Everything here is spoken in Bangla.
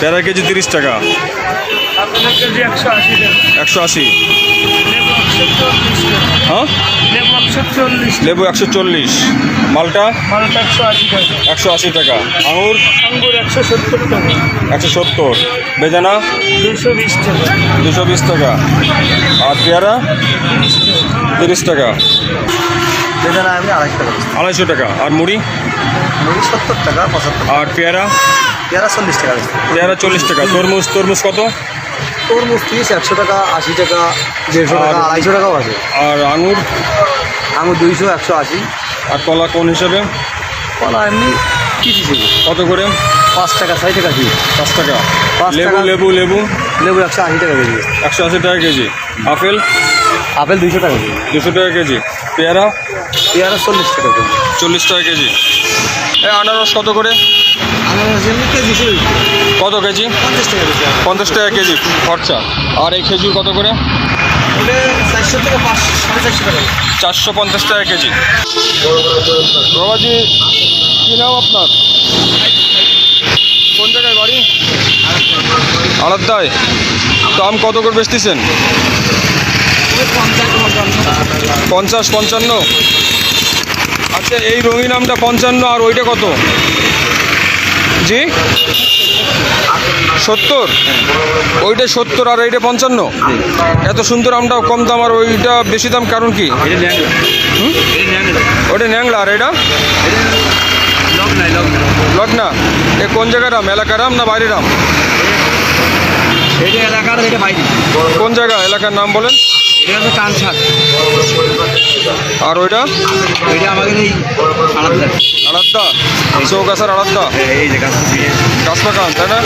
পেয়ারা কেজি তিরিশ টাকা। একশো আশি হ্যাঁ? লেবু একশো চল্লিশ মালটা? একশো আশি টাকা একশো আশি টাকা। আঙুর? একশো সত্তর টাকা। একশো সত্তর। বেদানা? দুশো বিশ টাকা। দুশো বিশ টাকা। আর পেয়ারা? তিরিশ টাকা। বেদানা আমি আড়াইশো টাকা আড়াইশো টাকা। আর মুড়ি? মুড়ি সত্তর টাকা পঁচাত্তর আর পেয়ারা? পেয়ারা চল্লিশ টাকা পেয়ারা চল্লিশ টাকা। তরমুজ তরমুজ কত? তরমুজ তিরিশ একশো টাকা আশি টাকা দেড়শো টাকা আড়াইশো টাকাও আছে। আর আঙুর? আঙুর দুইশো একশো আশি। আর কলা কোন হিসাবে? কলা এমনি কি হিসেবে কত করে? পাঁচ টাকা ছয় টাকা কি পাঁচ টাকা। লেবু লেবু লেবু? লেবু একশো আশি টাকা কেজি। একশো আশি টাকা কেজি। আপেল? আপেল দুইশো টাকা কেজি। দুশো টাকা কেজি। পেয়ারা? পেয়ারা চল্লিশ টাকা কেজি। চল্লিশ টাকা কেজি। আনারস কত করে? কত কেজি? পঞ্চাশ টাকা কেজি। পঞ্চাশ টাকা কেজি। খরচা। আর এই খেজুর কত করে? চারশো পঞ্চাশ টাকা কেজি। বাবাজি কী নাম আপনার? কোন জায়গায় বাড়ি? আড়াদ্দায় আম কত করে বেচতেছেন? পঞ্চাশ পঞ্চান্ন। আচ্ছা এই রঙিন আমটা পঞ্চান্ন আর ওইটা কত? জি? সত্তর? ওইটা সত্তর আর এইটা পঞ্চান্ন? এত সুন্দর আমটা কম দাম আর ওইটা বেশি দাম কারণ কি? ওটা ন্যাংলা আর এটা? লগ্না। এ কোন জায়গার আম? এলাকার আম না বাইরের আম? কোন জায়গা? এলাকার নাম বলেন। এটা হচ্ছে কানসার আর ওইটা? এটা আমাদের এই আলাদা আড়াদ্দা চৌগাছার আড়াদ্দা এই যে কানসার গাছপাকান তাই না।